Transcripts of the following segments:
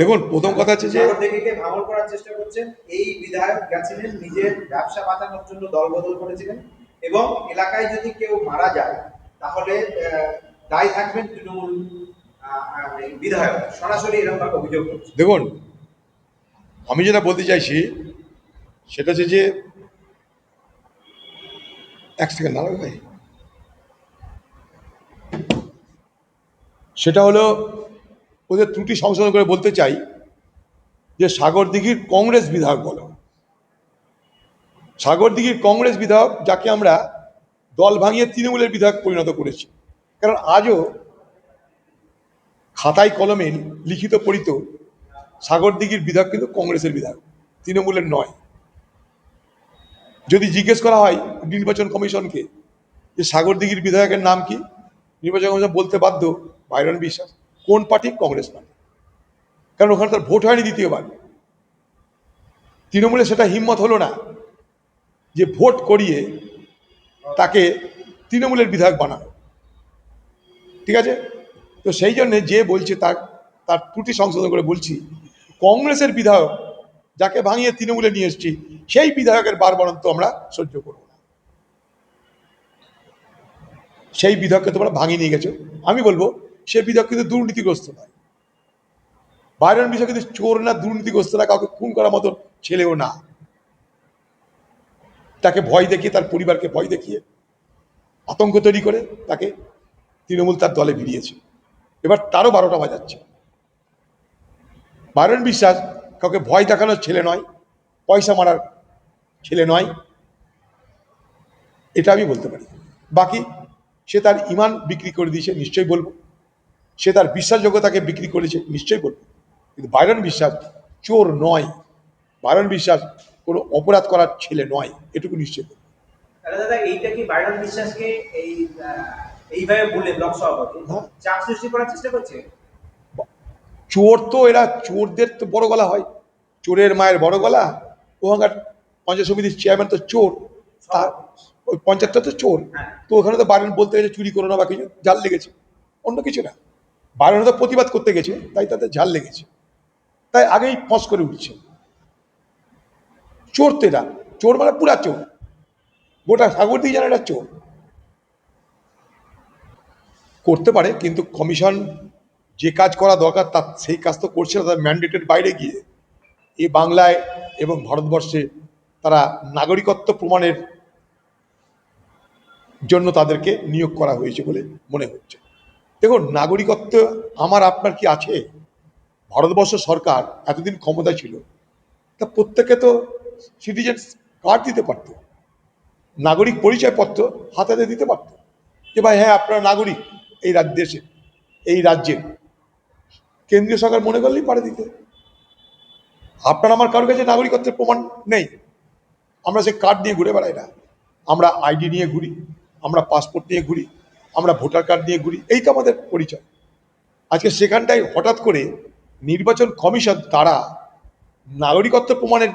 দেখুন প্রথম কথা হচ্ছে যে ভাঙর করার চেষ্টা করছেন। এই বিধায়ক গেছিলেন নিজের ব্যবসা বাঁচানোর জন্য দলবদল করেছিলেন এবং এলাকায় যদি কেউ মারা যায় তাহলে দায়ী থাকবেন তৃণমূল বিধায়ক। সরাসরি এরকম ভাবে অভিযোগ করছে। দেখুন আমি যেটা বলতে চাইছি সেটা হচ্ছে যে এক সেকেন্ড দাঁড়াবে ভাই। সেটা হলো ওদের ত্রুটি সংশোধন করে বলতে চাই যে সাগরদিঘির কংগ্রেস বিধায়ক বলো। সাগরদিঘির কংগ্রেস বিধায়ক যাকে আমরা দল ভাঙিয়ে তৃণমূলের বিধায়ক পরিণত করেছি। কারণ আজও খাতায় কলমে লিখিত পড়িত সাগরদিঘির বিধায়ক কিন্তু কংগ্রেসের বিধায়ক, তৃণমূলের নয়। যদি জিজ্ঞেস করা হয় নির্বাচন কমিশনকে যে সাগরদিঘির বিধায়কের নাম কি, নির্বাচন কমিশন বলতে বাধ্য বাইরন বিশ্বাস। কোন পার্টি? কংগ্রেস পার্টি। কারণ ওখানে তার ভোট হয়নি দ্বিতীয়বার। তৃণমূলে সেটা হিম্মত হলো না যে ভোট করিয়ে তাকে তৃণমূলের বিধায়ক বানানো। ঠিক আছে? তো সেই জন্যে যে বলছে তার তার ত্রুটি সংশোধন করে বলছি, কংগ্রেসের বিধায়ক যাকে ভাঙিয়ে তৃণমূলে নিয়ে এসেছি, সেই বিধায়কের বারবারন্ত আমরা সহ্য করব না। সেই বিধায়ককে তোমরা ভাঙিয়ে নিয়ে গেছো। আমি বলব সে বিধায়ক কিন্তু দুর্নীতিগ্রস্ত নয়। বাইরের বিষয় কিন্তু চোর না, দুর্নীতিগ্রস্ত না, কাউকে খুন করার মতো ছেলেও না। তাকে ভয় দেখিয়ে, তার পরিবারকে ভয় দেখিয়ে আতঙ্ক তৈরি করে তাকে তৃণমূল তার দলে ভিড়িয়েছে। এবার তারও বারোটা বাজাচ্ছে। বারণ বিশ্বাস কাউকে ভয় দেখানোর ছেলে নয়, পয়সা মারার ছেলে নয়। এটা আমি বলতে পারি। বাকি সে তার ইমান বিক্রি করে দিয়েছে, নিশ্চয়ই বলব। সে তার বিশ্বাসযোগ্যতাকে বিক্রি করেছে নিশ্চয়ই করবে। কিন্তু বাইরন বিশ্বাস চোর নয়। বাইরন বিশ্বাস কোনো অপরাধ করার ছেলে নয়। এটুকু নিশ্চয়ই বলব তাহলে দাদা এইটা কি বাইরন বিশ্বাসকে এই এইভাবে বলে ব্লক সভাপতি হ্যাঁ। চাপ সৃষ্টি করার চেষ্টা করছে? চোর তো এরা চোরদের তো বড় গলা হয়। চোরের মায়ের বড় গলা। ওখানকার পঞ্চায়েত সমিতির চেয়ারম্যান তো চোর। তার ওই পঞ্চায়েতটা তো চোর। হ্যাঁ। তো ওখানে তো বারণ বলতে গেছে চুরি করো না বা কিছু। জাল লেগেছে। অন্য কিছু না। বারণে তো প্রতিবাদ করতে গেছে, তাই তাদের ঝাল লেগেছে। তাই আগেই ফস করে উঠছে। চোর তো এরা। চোর মানে পুরা চোর। গোটা সাগর দিয়ে জানে এটা চোর। করতে পারে, কিন্তু কমিশন যে কাজ করা দরকার, তার সেই কাজ তো করছে না তার ম্যান্ডেটের বাইরে গিয়ে। এই বাংলায় এবং ভারতবর্ষে তারা নাগরিকত্ব প্রমাণের জন্য তাদেরকে নিয়োগ করা হয়েছে বলে মনে হচ্ছে। দেখুন, নাগরিকত্ব আমার, আপনার কি আছে? ভারতবর্ষ সরকার এতদিন ক্ষমতা ছিল, তা প্রত্যেকে তো সিটিজেন কার্ড দিতে পারত, নাগরিক পরিচয়পত্র হাতাতে দিতে পারত যে, ভাই হ্যাঁ আপনারা নাগরিক এই রাজ্য, দেশে, এই রাজ্যের কেন্দ্রীয় সরকার মনে করলেই পারে দিতে। আপনার, আমার কারোর কাছে নাগরিকত্বের প্রমাণ নেই। আমরা সে কার্ড নিয়ে ঘুরে বেড়াই না। আমরা আইডি নিয়ে ঘুরি, আমরা পাসপোর্ট নিয়ে ঘুরি আমরা ভোটার কার্ড নিয়ে ঘুরি এই তো আমাদের পরিচয়। আজকে সেখানটায় হঠাৎ করে নির্বাচন কমিশন তারা নাগরিকত্ব প্রমাণের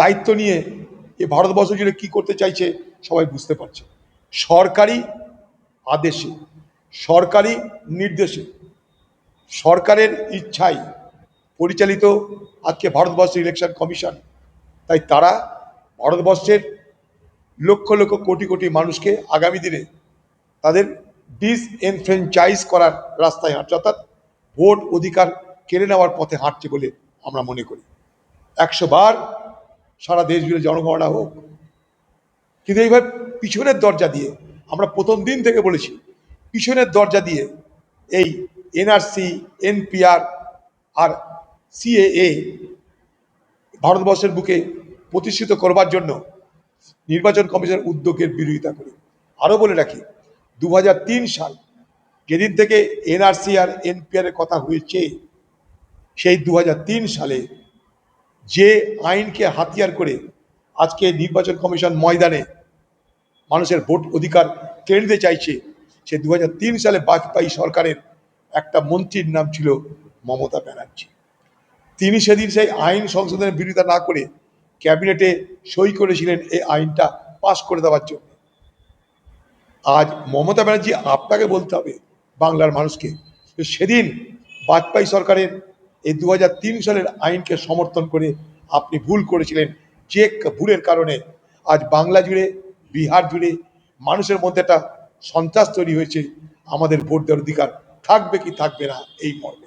দায়িত্ব নিয়ে এ ভারতবর্ষ জুড়ে কী করতে চাইছে সবাই বুঝতে পারছে। সরকারি আদেশে, সরকারি নির্দেশে, সরকারের ইচ্ছায় পরিচালিত আজকে ভারতবর্ষের ইলেকশন কমিশন তাই তারা ভারতবর্ষের লক্ষ লক্ষ কোটি কোটি মানুষকে আগামী দিনে তাদের ডিসএনফ্রেঞ্চাইজ করার রাস্তায় হাঁটছে, অর্থাৎ ভোট অধিকার কেড়ে নেওয়ার পথে হাঁটছে বলে আমরা মনে করি। একশো বার সারা দেশ জুড়ে জনগণনা হোক, কিন্তু এইভাবে পিছনের দরজা দিয়ে আমরা প্রথম দিন থেকে বলেছি, পিছনের দরজা দিয়ে এই এনআরসি, এনপিআর আর সিএএ ভারতবর্ষের বুকে প্রতিষ্ঠিত করবার জন্য নির্বাচন কমিশনের উদ্যোগের বিরোধিতা করি। আরও বলে রাখি দু সাল যেদিন থেকে এনআরসি আর এনপিআর কথা হয়েছে, সেই দু সালে যে আইনকে হাতিয়ার করে আজকে নির্বাচন কমিশন ময়দানে মানুষের ভোট অধিকার কেড়ে নিতে চাইছে সে দু হাজার তিন সালে বাজপেয়ী সরকারের একটা মন্ত্রীর নাম ছিল মমতা ব্যানার্জি। তিনি সেদিন সেই আইন সংশোধনের বিরোধিতা না করে ক্যাবিনেটে সই করেছিলেন এই আইনটা, পাশ করে দেওয়ার জন্য। আজ মমতা ব্যানার্জি আপনাকে বলতে হবে, বাংলার মানুষকে সেদিন বাজপেয়ী সরকারের এই দু হাজার তিন সালের আইনকে সমর্থন করে আপনি ভুল করেছিলেন, যে ভুলের কারণে আজ বাংলা জুড়ে, বিহার জুড়ে মানুষের মধ্যে একটা সন্ত্রাস তৈরি হয়েছে, আমাদের ভোট দেওয়ার অধিকার থাকবে কি থাকবে না, এই মর্মে।